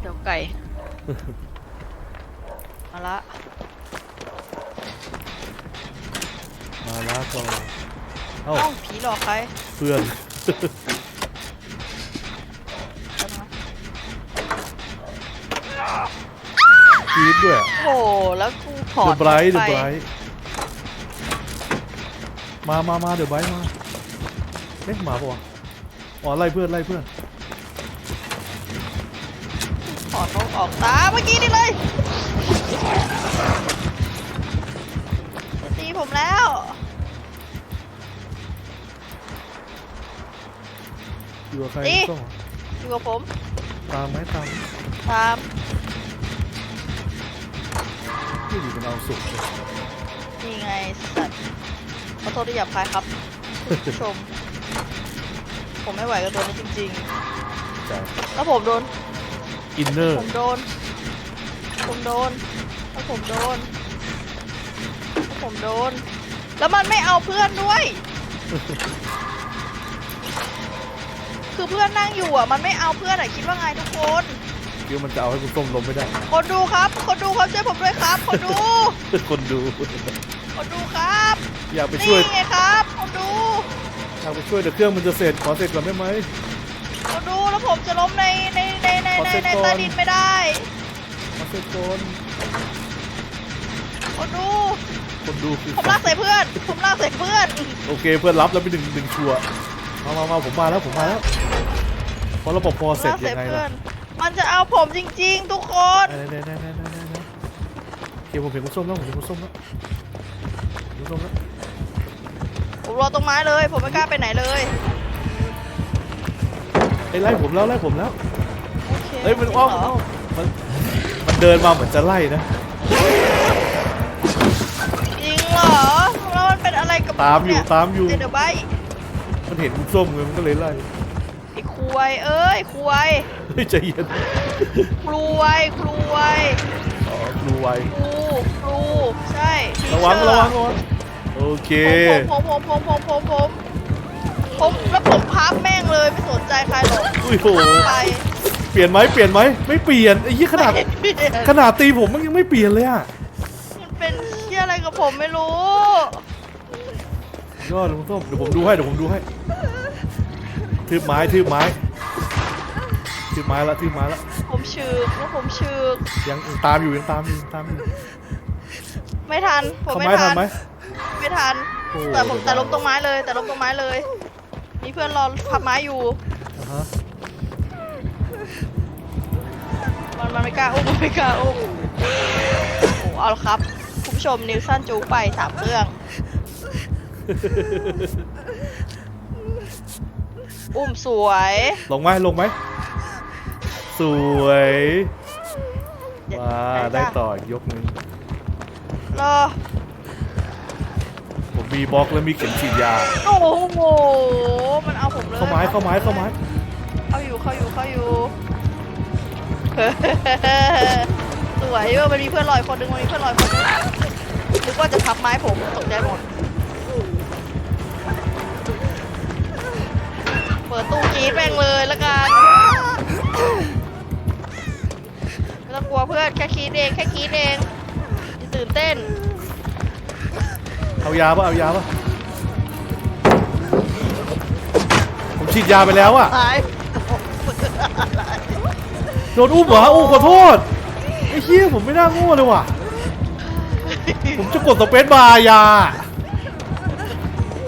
เตี๋ยวไก่ มาละมาแล้วก็เอ้าเอ้าผีหลอกใครเพื่อนกรีดด้วยโอ้โหแล้วกูถอเดดอะไบรท์เดไปอะไบรท์มามามาเดอะไบรท์มาเอ๊ะมาปะวะอ๋อไล่เพื่อนไล่เพื่อน อดเขาออกตาเมื่อกี้นี่เลยจะตีผมแล้วอยู่กับใครนี่ต้องอยู่กับผม ตามไหมตามตามที่อยู่เป็นเอาสุกนี่ไงสัตว์ขอโทษที่หยาบคายครับคุณผู้ชม ผมไม่ไหวกับตัวนี้จริงแต่ๆแล้วผมโดน อินเนอร์ผมโดน ผมโดนแล้วผมโดนแล้วผมโดน แล้วมันไม่เอาเพื่อนด้วย คือเพื่อนนั่งอยู่อะ มันไม่เอาเพื่อนอะคิดว่าไงทุกคน คิดว่ามันจะเอาให้คุณส้มลมไม่ได้ คนดูครับ คนดูเขาช่วยผมด้วยครับ คนดู คนดู คนดูครับอยากไปช่วยนี่ไงครับ คนดูอยากไปช่วยแต่เครื่องมันจะเสร็จขอเสร็จก่อนได้ไหมคนดูแล้ว ผมจะล้มในในในในในในใต้ดินไม่ได้ขอเสร็จก่อนคนดู คนดูคือผมลากใส่เพื่อน ผมลากใส่เพื่อน โอเคเพื่อนรับแล้วไปหนึ่งหนึ่งชัวมามามาผมมาแล้วผมมาแล้วพอระบบพอเสร็จยังไงล่ะมันจะเอาผมจริง ๆ ทุกคนได้ได้ได้ได้ได้ได้ได้โอเคผมเห็นคุณส้มแล้วผมเห็นคุณส้มแล้วคุณส้มแล้วผมรอตรงไม้เลย ผมไม่กล้าไปไหนเลย ไอ้ยไล่ผมแล้วไล่ผมแล้วโอเคเฮ้ยมันจริงอ้อมเหรมันมันเดินมาเหมือนจะไล่นะจริงเหรอแล้วมันเป็นอะไรกับตามอยู่เนี่ยตามอยู่เดอะไบมันเห็นคุณส้มเลยมันก็เลยไล่ไอ้คุยเอ้ยคุยเฮ้ยใจเย็นครูไวยครูไวยอ๋อครูไวครูครูใช่ ระวัง teacher ระวังระวังโอเค ผมผมผมผมผมผมผม แล้วผมพับแม่งเลยไม่สนใจใครหรอกอุ้ยโหไปเปลี่ยนไหมเปลี่ยนไหมไม่เปลี่ยนไอ้ยี่ขนาดไม่เปลี่ยนขนาดตีผมมันยังไม่เปลี่ยนเลยอะมันเป็นเชี่ยอะไรกับผมไม่รู้ยอดคุณส้มเดี๋ยวผมดูให้เดี๋ยวผมดูให้ทืบไม้ทืบไม้ทืบไม้ละทืบไม้ละผมชืกแล้วผมชืกยังยังตามอยู่ยังตามอยู่ยังตามอยู่ไม่ทันผมเข้าไม่ไม้ทัทันนไหมไม่ทันโอ้แต่ผมแต่ล้มตรงไม้เลย แต่ล้มตรงไม้เลย มีเพื่อนรอพับไม้อยู่อ่าฮะมันมันไม่กล้าอุ้มมันไม่กล้าอุ้มโอ้โหเอาละครับคุณผู้ชมนิวสันจูไปสามเครื่อง อุ้มสวย ลงไหมลงไหมสวยเดี๋ยวว้าไหนได้จ้ะต่ออีกยกหนึงรอผ มมีบล็อกแล้วมีเข็มฉีดยา โอ้โห มันเอาผมเลยเข้าไม้เข้าไม้เข้าไม้เข้าอยู่เข้าอยู่เข้าอยู่ สวยเว้ยมันมีเพื่อนลอยคนหนึงมันมีเพื่อนลอยคนหนึงนึกว่าจะพับไม้ผมตกใจหมด เปิดตู้กรีดแม่งเลยละกันไม่ต้องกลัวเพื่อนแค่คีดเองแค่คีดเองอย่าตื่นเต้น เอายาปะเอายาปะผมฉีดยาไปแล้วอะหายโดนอุ้มเหรออู้ขอโทษไอ้เหี้ยผมไม่น่าโง่เลยว่ะ ผมจะกดสเปซบาร์ยา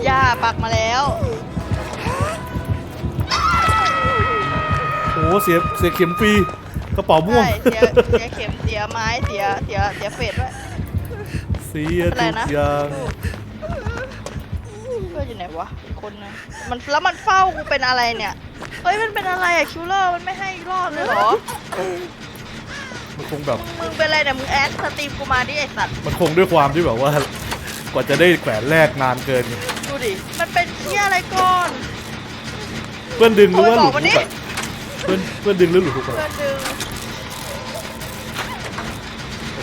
ย่าปักมาแล้วโอ้เสียเสียเข็มฟรีกระเป๋าม่วง ใช่เสียเสียเข็มเสียไม้เสียเสียเสียเฟดด้วย เสียเป็นไรทุกนะอย่างเพื่อนอยู่ไหนวะอีกคนนึงมันแล้วมันเฝ้ากูเป็นอะไรเนี่ยเฮ้ยมันเป็นอะไรอะคิวเลอร์มันไม่ให้รอดเลยเหรอมันคงแบบมึงเป็นอะไรเนี่ยมึงแอดสตรีมกูมาดิไอสัตว์มันคงด้วยความที่แบบว่า กว่าจะได้แขวนแรกนานเกินดูดิมันเป็นเชี่ยอะไรก่อน เพื่อนดึงหรือว่าหลุดโทรไปบอกมันดิทุกอะเพื่อนเพื่อนดึงหรือหลุดทุกคนเพื่อนดึง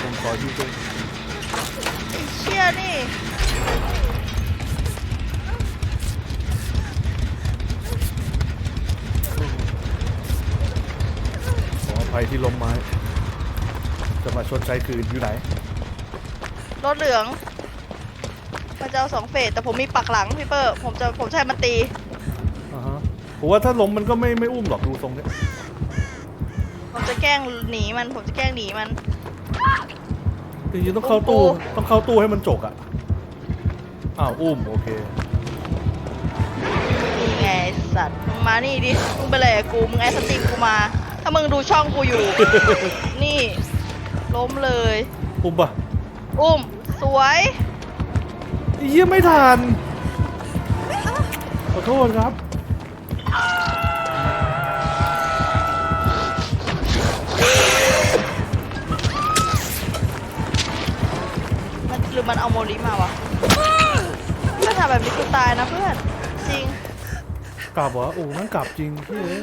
ผมขอที่ตรงไอเชี่ยนี่ ขออภัยที่ล้มไม้ จะมาชดใช้คืนอยู่ไหน รถเหลือง มันจะเอาสองเฟสแต่ผมมีปักหลังพี่เปอร์ ผมจะผมจะใช้มันตี อ่าฮะผมว่าถ้าล้มมันก็ไม่ไม่อุ้มหรอกดูทรงเนี้ยผมจะแกล้งหนีมัน ผมจะแกล้งหนีมัน จริงๆต้องเข้าตู้ต้องเข้าตู้ให้มันจกอะอ้าวอุ้มโอเคนี่ไงไอ้สัตว์มึงมานี่ดิมึงไปเลยกับกูมึงไอ้สตรีมกูมา ถ้ามึงดูช่องกูอยู่ นี่ ล้มเลย อุ้มปะอุ้ม สวยไอ้เยี่ยไม่ทันขอโทษครับ หรือมันเอาโมลิมาวะถ้าทำแบบนี้กูตายนะเพื่อนจริงกลับเหรอโอ้นั่งกลับจริงพี่เอ้ย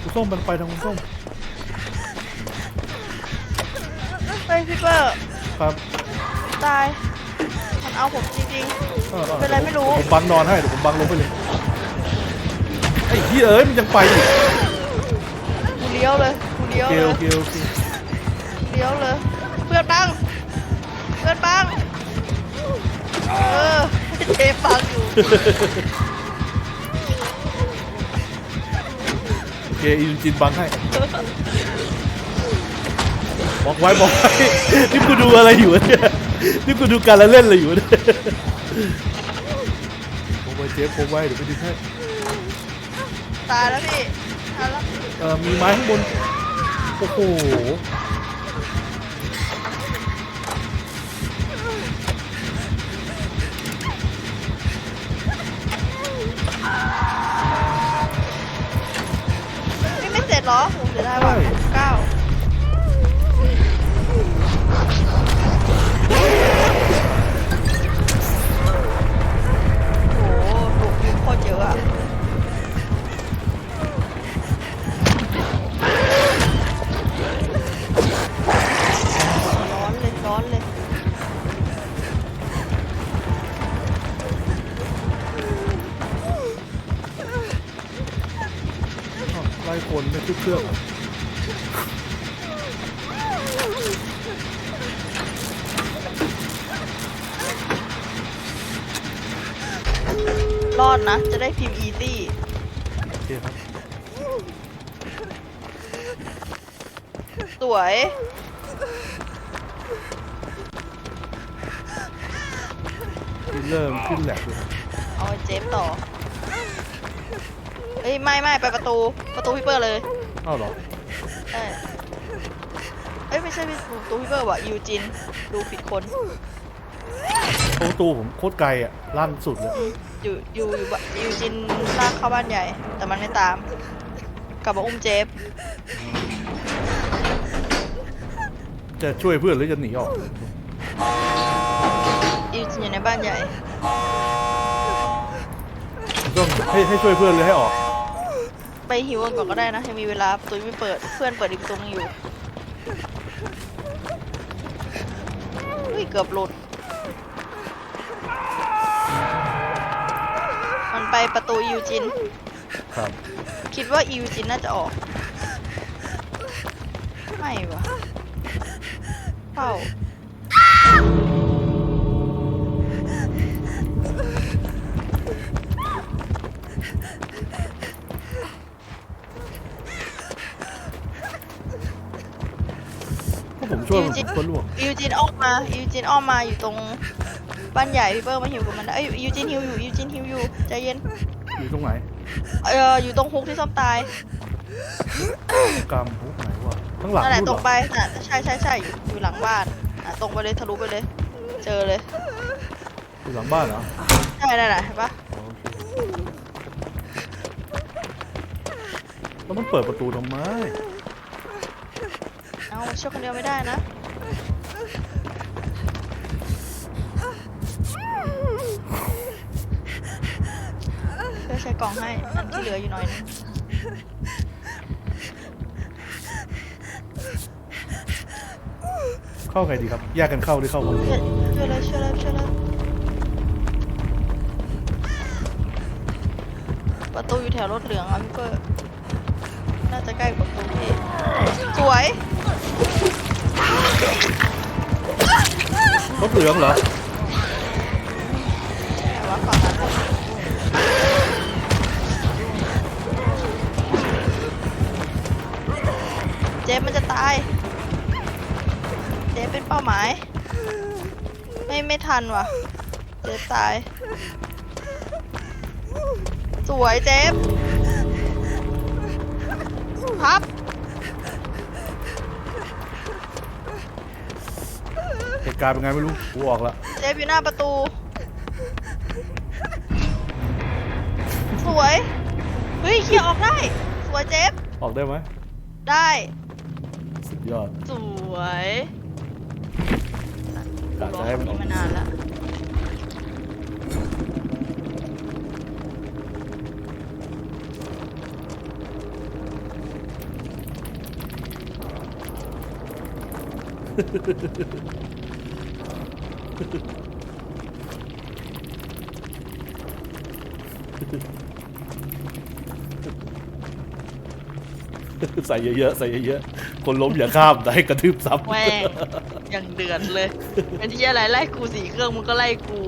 คุณส้มมันไปทางคุณส้ม ฮ้ยพี่เปอร์ครับตาย มันเอาผมจริง ออออเป็นไรไม่รู้เดี๋ยวผมบังนอนให้เดี๋ยวผมบังลงไปเลยไอ้เหี้ยเอ้ยมันยังไปอีกๆกูเลี้ยวเลยกูเลี้ยวโอเคเลยโอเคโอเคเลี้ยวเลย เพื่อนปังเพื่อนปังเออเจปังอยู่โอเคอีจินบังให้ บอกไว้บอกไว้นี่กูดูอะไรอยู่วะเนี่ยนี่กูดูการละเล่นอะไรอยู่วะเนี่ยบอกไว้เจ๊บอกไว้เดี๋ยวไปดึงให้ตายแล้วพี่ตายแล้วเอ่อมีไม้ข้างบนโอ้โหนี่ไม่เสร็จเหรอผมเสียดายว่ะ อะอะร้อนเลยร้อนเลยอ้าวไล่คนไม่ทุกเครื่อง รอดนะ จะได้พิมพ์อีซี่โอเคครับสวยที่เริ่มขึ้นแหลกเลยเอาไอ้เจฟต่อเอ้ย ไม่ไม่ไปประตู ประตูพี่เปอร์เลยอ้าวเหรอเอ้ยเอ้ย ไม่ใช่พี่ประตูพี่เปอร์ว่ะยูจิน ดูผิดคน ประตูผมโคตรไกลอะลั่นสุดเลย อยู่อยู่อยู่บยูจินลากเข้าบ้านใหญ่ แต่มันไม่ตาม กลับมาอุ้มเจฟจะช่วยเพื่อนหรือจะหนีออกยูจินอยู่ในบ้านใหญ่ ต้องให้ให้ช่วยเพื่อนหรือให้ออก ไปหิวกันก่อนก็ได้นะยังมีเวลาประตูยังไม่เปิดเพื่อนเปิดอีกประตูนึงอยู่อุ้ยเกือบหลุด ไปประตูยูจิน ครับ คิดว่ายูจินน่าจะออก ไม่วะเป้า ช่วยมันผมก็ล่วงยูจินออกมายูจินออกมาอยู่ตรงบ้านใหญ่พี่เปิ้ลมาหิวกับมันได้เอ้ยยูจินหิวอยู่ยูจินหิวอยู่ใจเย็นอยู่ตรงไหนเอออยู่ตรงฮุกที่ซ่อมตายกำฮุกไหนวะข้างหลังนั่นแหละนู่นตเหรรงอไปน่ะใช่ใช่ใช่อยู่อยู่หลังบ้านอะตรงไปเลยทะลุไปเลย เจอเลยอยู่หลังบ้านเหรอใช่นั่นแหละเห็นปะอ๋อโอเคแล้วมันเปิดประตูทำไมาช่วยคนเดียวไม่ได้นะเพื่อใช้กล่องให้นั่นที่เหลืออยู่หน่อยนึงเข้าไงดีครับ แยกกันเข้าหรือเข้าคนเดียวช่วยเลยช่วยเลยช่วยเลยประตูอยู่แถวรถเหลืองอะพี่เปิ้ลน่าจะใกล้ประตูพี่สวย รถเหลืองเหรอเจฟมันจะตาย เจฟเป็นเป้าหมาย ไม่ไม่ทันว่ะ เจฟตาย สวยเจฟพับ เหตุการณ์เป็นไงไม่รู้กูออกละเจฟอยู่หน้าประตู สวย เฮ้ยเคลียร์ออกได้ สวยเจฟออกได้ไหมได้ สุดยอดสวยกะจะให้มันออกมานานแล้ว ใส่เยอะๆ ใส่เยอะๆ คนล้มอย่าข้ามแต่ให้กระทืบซ้ำแม่งอย่างเดือดเลยเป็นที่อะไรไล่กูสี่เครื่องมึงก็ไล่กู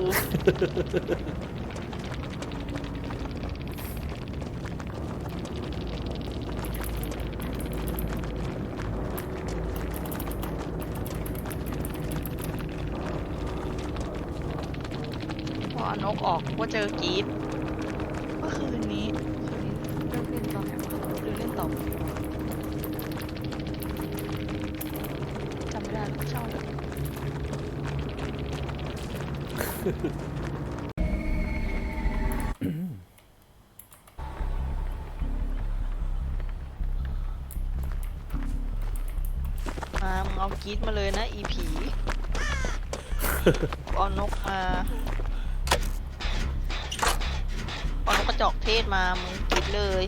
พอเอา นกออกก็เจอกรีด เทศมามึงกรีดเลย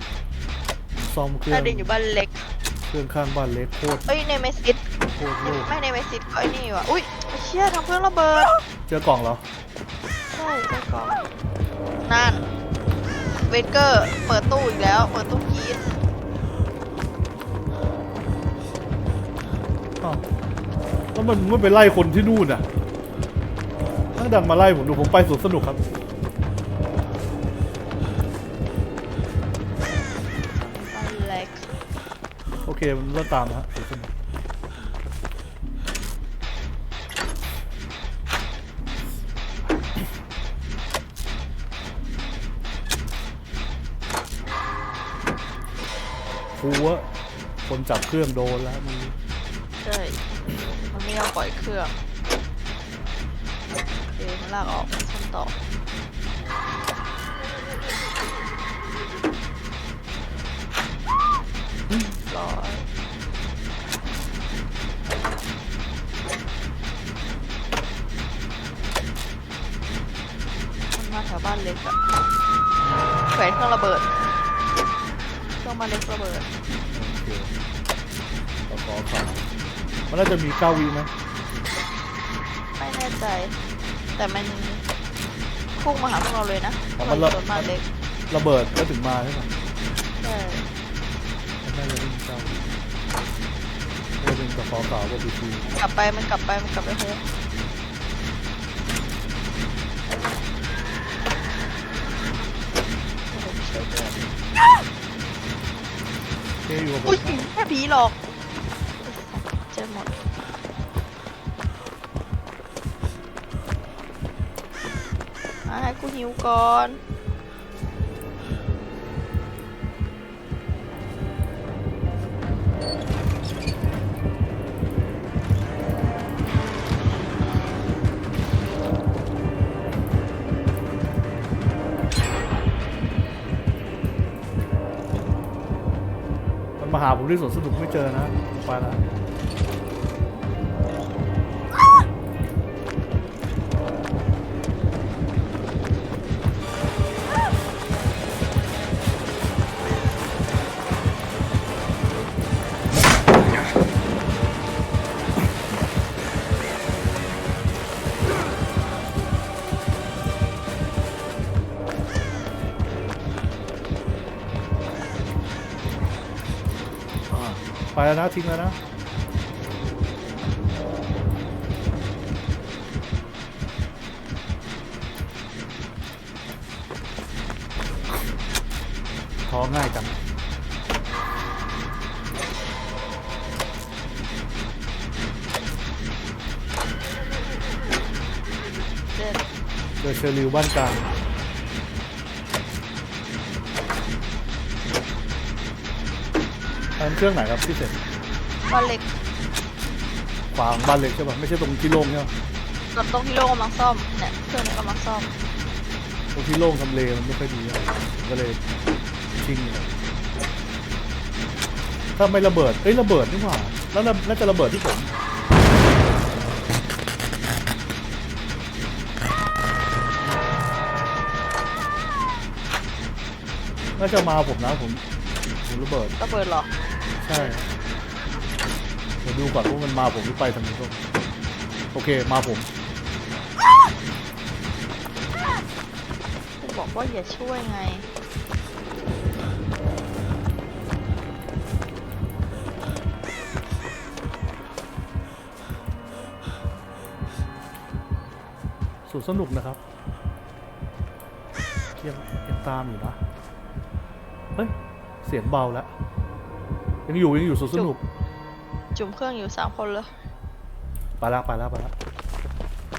ซ่อมเครื่อถ้างเดินอยู่บ้านเล็ก เครื่องข้างบ้านเล็กโคตรเอ้ยในเมซิตโคตรโลกไม่ในเมซิตก็ไอ้นี่ว่ะอุ้ยไอ้เชี่ยทำเครื่องระเบิดเจอกล่องเหรอใช่ใช่กล่องนั่นเวเกอร์เปิดตู้อีกแล้วเปิดตู้กรีดอ้าวแล้วมันไม่ไปไล่คนที่นู่นอะถ้าดังมาไล่ผมดูผมไปสวนสนุกครับบ้ เคมันก็ตามนะฮะสนุกฟูวะคนจับเครื่องโดนแล้วมึงใช่ มันไม่ยอมปล่อยเครื่องโอเคมันลากออกขั้นต่อ ร้อยมันมาแถวบ้านเล็กอะแขวนเครื่องระเบิด เครื่องบ้านเล็กระเบิดโอเคตะขอขามันน่าจะมีเก้าวีไหมไม่แน่ใจ แต่มันพุ่งมาหาพวกเราเลยนะอ๋อมัมันนระโดนบ้านเล็ก ระเบิดแล้วถึงมาใช่ไหม ใช่ มันน่าจะไม่มีเก้าวี น่าจะเป็นตะขอขากับปีทีกลับไปมันกลับไปมันกลับไปโฮมโอ้อยู่กับผอุ้ยมแค่ผีหลอกเจอหมดมาให้กูหิวก่อน ดีสวนสนุกไม่เจอนะไปละ แล้วนะทิ้งแล้วนะท้อง่ายจังเจ็ดเดอเชอริวบ้านกลาง อันเครื่องไหนครับที่เสร็จบ้านเล็กขวางบ้านเล็กใช่ป่ะไม่ใช่ตรงที่โล่งใช่ป่ะกับตรงที่โล่งกำลังซ่อมเนี่ยเครื่องนี้กำลังซ่อมตรงที่โล่งทำเลมันไม่ค่อยดีอะก็เลยชิงเลยถ้าไม่ระเบิดเอ้ยระเบิดนี่หว่าแล้วน่าน่าจะระเบิดที่ผมน่าจะมาผมนะผมผมระเบิด ระเบิดเหรอ ใช่เดี๋ยวดูก่อนว่ามันมาผมหรือไปทางนี้ก็โอเคมาผม กูบอกว่าอย่าช่วยไงสวนสนุกนะครับยังยังตามอยู่นะ เฮ้ย เสียงเบาแล้ว ยังอยู่ยังอยู่สวนสนุกจุ่มเครื่องอยู่สามคนเลยไปแล้วไปแล้วไปแล้ว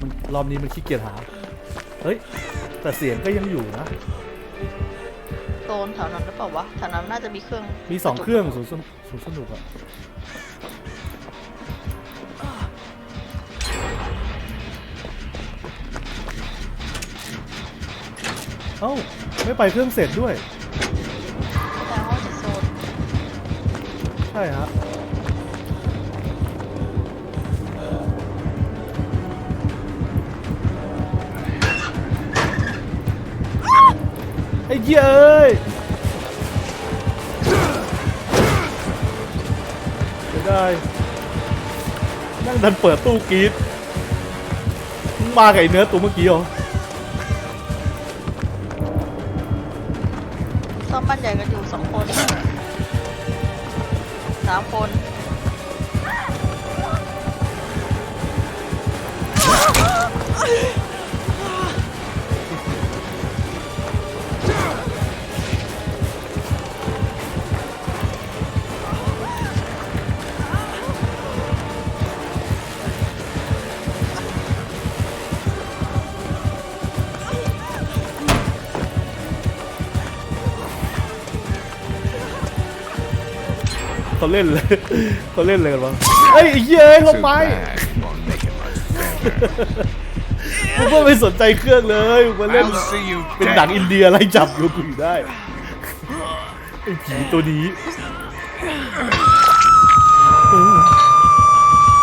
มันรอบนี้มันขี้เกียจหา เฮ้ย แต่เสียงก็ยังอยู่นะ โซนแถวนั้นหรือเปล่าวะแถวนั้นน่าจะมีเครื่องมีสองเครื่องสวนสนุกสวนสนุกอะเอ้า ไม่ไปเครื่องเสร็จด้วย ใช่ฮะไอ้เหี้ยเอ้ยไม่ได้นั่งดันเปิดตู้กรีดมากับไอ้เนื้อตัวเมื่อกี้เหรอซ่อมบ้านใหญ่กันอยู่สองคน คน เขาเล่นเลยเขาเล่นเลยกันวะเอ้ยไอ้เหี้ยเอ้ยลงไป กูก็ไม่สนใจเครื่องเลยกูมาเล่น เป็นหนังอินเดียอะไล่จับอยู่กูอยู่ได้ไอ้ผีตัวนี้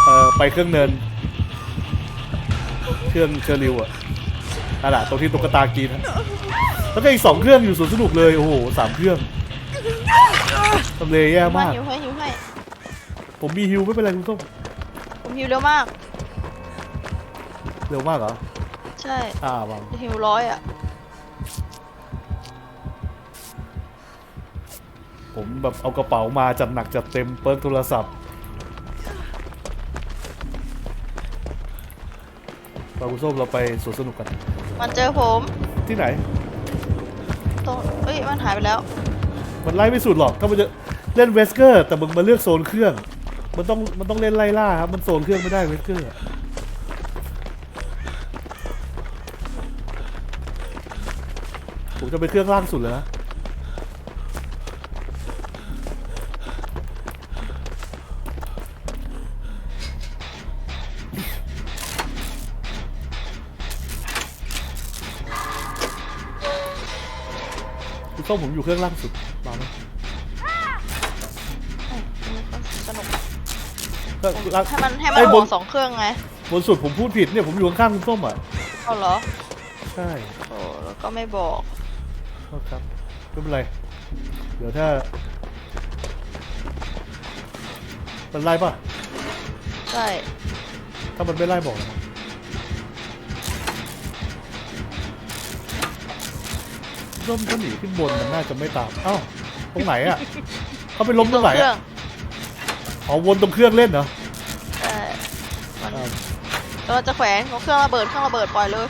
เออไปเครื่องเนิน เครื่องเชอริวอะนั่นแหละตรงที่ตุ๊กตากินนแล้วก็อีกสองเครื่องอยู่สวนสนุกเลย โอ้โหสามเครื่อง ทำเลแย่มามากหิวให้หิวให้ผมมีฮิวไม่เป็นไรคุณส้มผมหิวเร็วมาก เร็วมากเหรอ ใช่อ่าวางหิวร้อยอะ ผมแบบเอากระเป๋ามาจัดหนักจัดเต็มเปิร์กโทรศัพท์เราคุณส้มเราไปสวนสนุกกัน มันเจอผม ที่ไหนตรงเอ้ย มันหายไปแล้ว มันไล่ไม่สุดหรอก ถ้ามันจะเล่นเวสเกอร์ แต่มึงมาเลือกโซนเครื่อง มันต้องมันต้องเล่นไล่ล่าครับ มันโซนเครื่องไม่ได้เวสเกอร์ผมจะไปเครื่องล่างสุดเลยนะคุณส้มผมอยู่เครื่องล่างสุด ก็ล่างให้มันให้มัไอ้นบห่วนงสองเครื่องไงบนสุดผมพูดผิดเนี่ยผมอยู่ข้างๆคุณส้มอะ เอาเหรอใช่โอ้แล้วก็ไม่บอกโทษครับไม่เป็นไร เดี๋ยวถ้ามันไล่ป่ะ ใช่ถ้ามันไม่ไล่บอกนะร่มก็หนีขึ้นบนมันน่าจะไม่ตาม เอ้า ตรงไหนอะ เขาไปล้มตรงไหนเครื่อะเอาวนตรงเครื่องเล่นเหรอเออมันอ่าเราจะแขวนของเครื่องระเบิดเครื่องระเบิดปล่อยเลย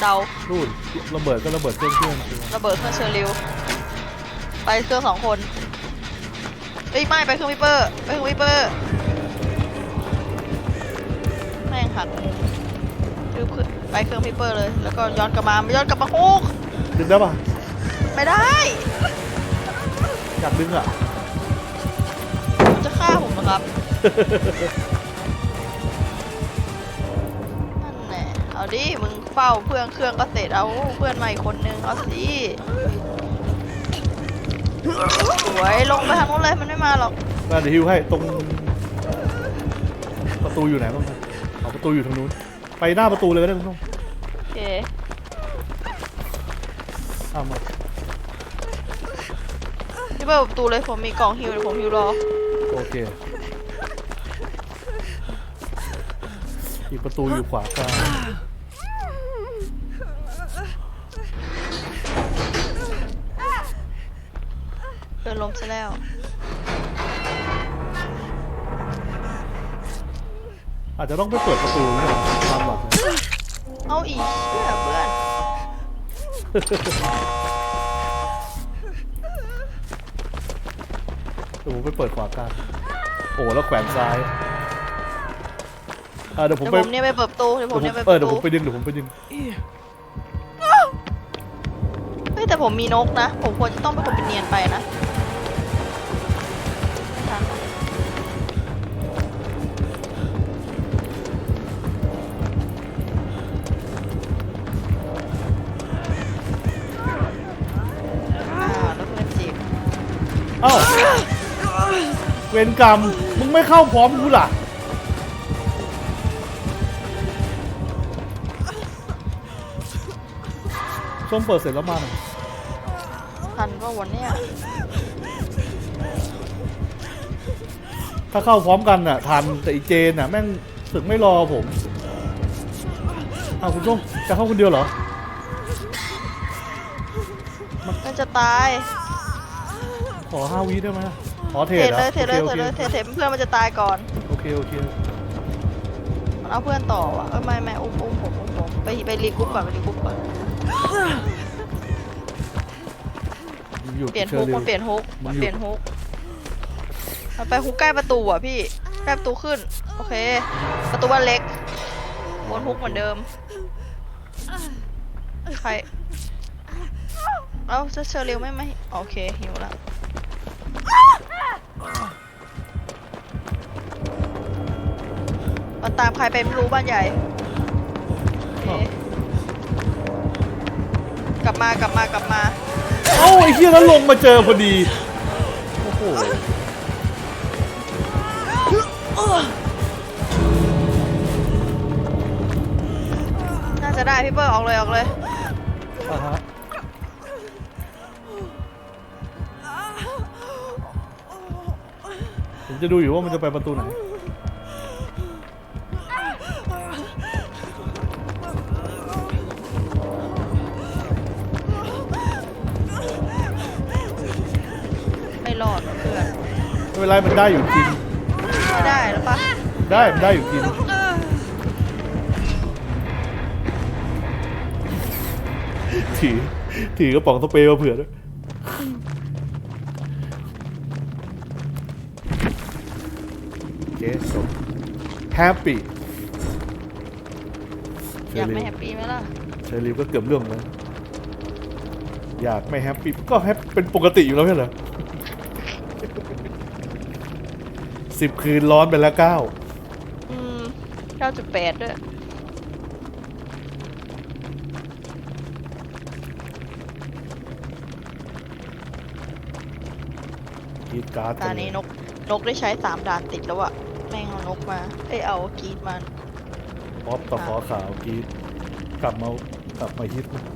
เดานู่นระเบิดก็ระเบิดเครื่องเครื่องระเบิดเครื่องเชอร์ริวไปเครื่องสองคนเอ้ยไม่ไปเครื่องวิปเปอร์ไปเครื่องวิปเปอร์แม่งหักมุมคือไปเครื่องวิปเปอร์เลย แล้วก็ย้อนกลับมาย้อนกลับมาโอ้ดึงได้ปะไม่ได้อยากดึงอะ ครับ นั่นแหละ เอาดิ มึงเฝ้าเพื่อนเครื่องก็เสร็จ เอาเพื่อนมาอีกคนนึง เอาสิสวยลงไปทางนู้นเลยมันไม่มาหรอก มาเดี๋ยวฮิวให้ตรง ประตูอยู่ไหนบ้างครับเอาประตูอยู่ทางนู้น ไปหน้าประตูเลยก็ได้คุณผู้ชมโอเคเอามาที่เปิดประตูเลยผมมีกล่องฮิวเดี๋ยวผมฮิวรอ โอเค อีกประตูอยู่ขวากลางเดินลมซะแล้ว อาจจะต้องไปเปิดประตูเนี่ยตามหลักนะเอาอีกเชื่อเพื่อน เดี๋ยวผมไปเปิดขวากลางโอ้แล้วแขวนซ้าย อ่าเดี๋ยวผมเดี๋ยวไปผมเนี่ยไปเปิดประตูเดี๋ยวผมเนี่ยไปเอเปิอดปเดี๋ยวระผตูมไปดึงเดี๋ยวผมไปดึงเฮ้ยแต่ผมมีนกนะ ผมควรจะต้องเป็นคนเป็นเนียนไปนะไม่ทันหรอกอ่าแล้วเพื่อนจีบ เอ้าเวรกรรมมึงไม่เข้าพร้อมกูล่ะ ส้มเปิดเสร็จแล้วมาหน่อยทันก็วันเนี้ยถ้าเข้าพร้อมกันน่ะทันแต่อีเจนน่ะแม่งถึงไม่รอผมอ้าวคุณส้มจะเข้าคนเดียวเหรอมันจะตายขอห้าวิได้ไหมขอเทเทรดรดหรเลอยเทรดเลยโอเทรดเคเลยเทรดเทรดเพื่อนมันจะตายก่อนโอเคโอเคโอเคมันเอาเพื่อนต่อว่ะเออไม่ไม่อุ้มอุ้มผมอุ้มผมไปไปรีกรุ๊ปก่อนไปรีกรุ๊ปก่อนหยุด เปลี่ยนเชฮุอกร์ริมัวนเปลี่ยนฮุกมัมันนหยุดเปลี่ยนฮุกมันไปฮุกใกล้ประตูอะพี่ใกล้ประตูขึ้น โอเค ประตูบ้านเล็กวนฮุกเหมือนเดิม ใคร เอ้าจะเชอร์เร็วไหมไหมโอเคหิวละมันตามใครไปไม่รู้บ้านใหญ่โอเคกลับ มากลับมากลับมา เอ้าไอ้เหี้ยแล้วลงมาเจอพอดี โอ้โห น่าจะได้พี่เปิ้ลออกเลยออกเลย อ่าฮะผมจะดูอยู่ว่ามันจะไปประตูไหน เป็นไรมันได้อยู่กิน ไม่ได้แล้วปะได้มันได้อยู่กินถือถือกระป๋องสเปรย์มาเผื่อด้วยโอเคจบแฮปปี้อยากไม่แฮปปี้ไหมล่ะเชอรี่ก็เกือบเรื่องแล้วอยากไม่แฮปปี้ก็แฮปเป็นปกติอยู่แล้วไม่ใช่เหรอ สิบคืนร้อนไปแล้วเก้าอืมเก้าจุดแปดด้วย กรีดการ์ดตานี้นก นกได้ใช้สามด่านติดแล้วอะแม่งเอานกมา เอ้ยเอากรีดมันป๊อปตะขอขาวกรีดกลับมากลับมาฮิตนะ